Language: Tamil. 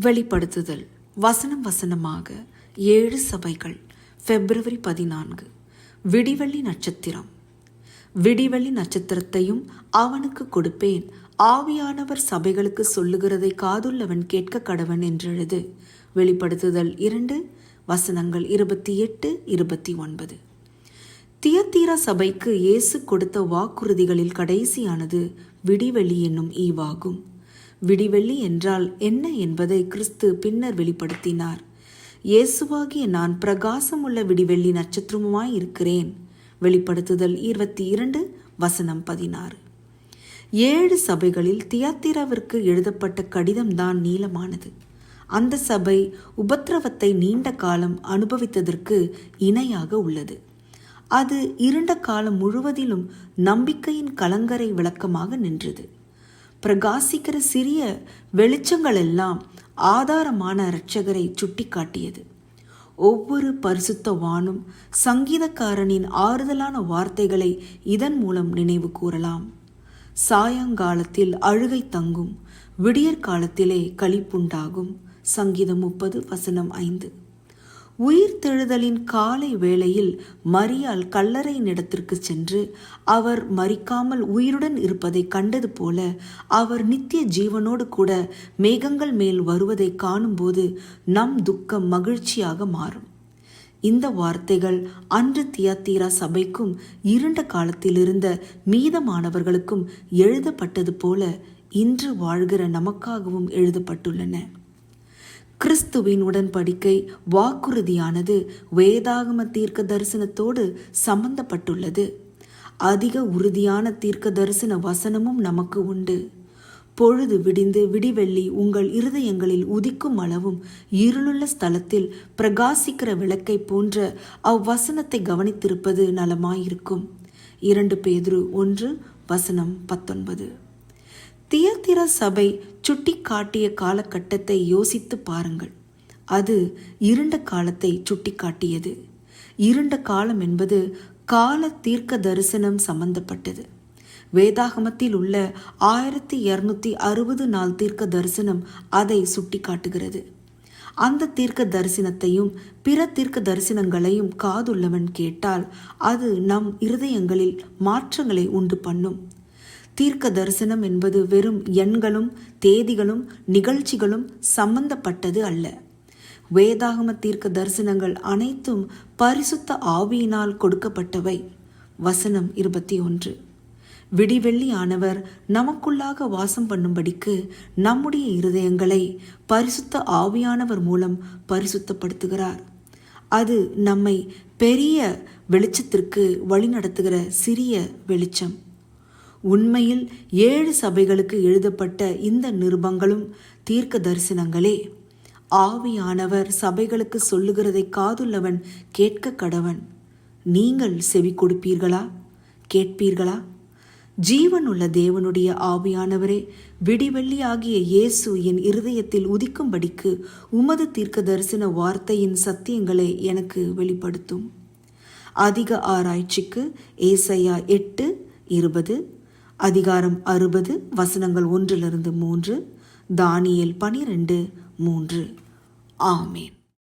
வெளிப்படுத்துதல். வசனம் வசனமாக ஏழு சபைகள். பிப்ரவரி பதினான்கு. விடிவெள்ளி நட்சத்திரம். விடிவெள்ளி நட்சத்திரத்தையும் அவனுக்கு கொடுப்பேன். ஆவியானவர் சபைகளுக்கு சொல்லுகிறதை காதுள்ளவன் கேட்க கடவன் என்றெழுது. வெளிப்படுத்துதல் இரண்டு வசனங்கள் இருபத்தி எட்டு இருபத்தி ஒன்பது. தியத்தீரா சபைக்கு இயேசு கொடுத்த வாக்குறுதிகளில் கடைசியானது விடிவெளி என்னும் ஈவாகும். விடிவெள்ளி என்றால் என்ன என்பதை கிறிஸ்து பின்னர் வெளிப்படுத்தினார். இயேசுவாகிய நான் பிரகாசமுள்ள விடிவெள்ளி நட்சத்திரமுமாய் இருக்கிறேன். வெளிப்படுத்துதல் இருபத்தி இரண்டு வசனம் பதினாறு. ஏழு சபைகளில் தியாத்திராவிற்கு எழுதப்பட்ட கடிதம்தான் நீளமானது. அந்த சபை உபத்திரவத்தை நீண்ட காலம் அனுபவித்ததற்கு இணையாக உள்ளது. அது இருண்ட காலம் முழுவதிலும் நம்பிக்கையின் கலங்கரை விளக்கமாக நின்றது. பிரகாசிக்கிற சிறிய வெளிச்சங்கள் எல்லாம் ஆதாரமான இரட்சகரை சுட்டிக்காட்டியது. ஒவ்வொரு பரிசுத்த வானும் சங்கீதக்காரனின் ஆறுதலான வார்த்தைகளை இதன் மூலம் நினைவு கூறலாம். சாயங்காலத்தில் அழுகை தங்கும் விடியற் காலத்திலே களிப்புண்டாகும். சங்கீதம் முப்பது வசனம் ஐந்து. உயிர்த்தெழுதலின் காலை வேளையில் மரியால் கல்லறை இடத்திற்கு சென்று அவர் மறிக்காமல் உயிருடன் இருப்பதை கண்டது போல அவர் நித்திய ஜீவனோடு கூட மேகங்கள் மேல் வருவதை காணும்போது நம் துக்கம் மகிழ்ச்சியாக மாறும். இந்த வார்த்தைகள் அன்று தியாத்தீரா சபைக்கும் இருண்ட காலத்தில் இருந்த மீதமானவர்களுக்கும் எழுதப்பட்டது போல இன்று வாழ்கிற நமக்காகவும் எழுதப்பட்டுள்ளன. கிறிஸ்துவின் உடன்படிக்கை வாக்குறுதியானது வேதாகம தீர்க்க தரிசனத்தோடு சம்பந்தப்பட்டுள்ளது. அதிக உறுதியான தீர்க்க தரிசன வசனமும் நமக்கு உண்டு. பொழுது விடிந்து விடிவெள்ளி உங்கள் இருதயங்களில் உதிக்கும் அளவும் இருளுள்ள ஸ்தலத்தில் பிரகாசிக்கிற விளக்கை போன்ற அவ்வசனத்தை கவனித்திருப்பது நலமாயிருக்கும். இரண்டு பேதுரு ஒன்று வசனம் பத்தொன்பது. தியத்திர சபை சுட்டி காட்டிய காலகட்டத்தை யோசித்து பாருங்கள். அது இருண்ட காலத்தை சுட்டி காட்டியது இருண்ட காலம் என்பது கால தீர்க்க தரிசனம் சம்பந்தப்பட்டது. வேதாகமத்தில் உள்ள ஆயிரத்தி இருநூத்தி அறுபது நாள் தீர்க்க தரிசனம் அதை சுட்டி காட்டுகிறது அந்த தீர்க்க தரிசனத்தையும் பிற தீர்க்க தரிசனங்களையும் காதுள்ளவன் கேட்டால் அது நம் இருதயங்களில் மாற்றங்களை உண்டு பண்ணும். தீர்க்க தரிசனம் என்பது வெறும் எண்களும் தேதிகளும் நிகழ்ச்சிகளும் சம்பந்தப்பட்டது அல்ல. வேதாகம தீர்க்க தரிசனங்கள் அனைத்தும் பரிசுத்த ஆவியினால் கொடுக்கப்பட்டவை. வசனம் இருபத்தி ஒன்று. விடிவெள்ளி ஆனவர் நமக்குள்ளாக வாசம் பண்ணும்படிக்கு நம்முடைய இருதயங்களை பரிசுத்த ஆவியானவர் மூலம் பரிசுத்தப்படுத்துகிறார். அது நம்மை பெரிய வெளிச்சத்திற்கு வழிநடத்துகிற சிறிய வெளிச்சம். உண்மையில் ஏழு சபைகளுக்கு எழுதப்பட்ட இந்த நிருபங்களும் தீர்க்க தரிசனங்களே ஆவியானவர் சபைகளுக்கு சொல்லுகிறதை காதுள்ளவன் கேட்க கடவன். நீங்கள் செவி கொடுப்பீர்களா? கேட்பீர்களா? ஜீவன் உள்ள தேவனுடைய ஆவியானவரே விடிவெள்ளி ஆகிய இயேசு என் இருதயத்தில் உதிக்கும்படிக்கு உமது தீர்க்க தரிசன வார்த்தையின் சத்தியங்களை எனக்கு வெளிப்படுத்தும். அதிக ஆராய்ச்சிக்கு ஏசையா எட்டு இருபது அதிகாரம் அறுபது வசனங்கள் ஒன்றிலிருந்து மூன்று தானியல் பனிரெண்டு மூன்று. ஆமேன்.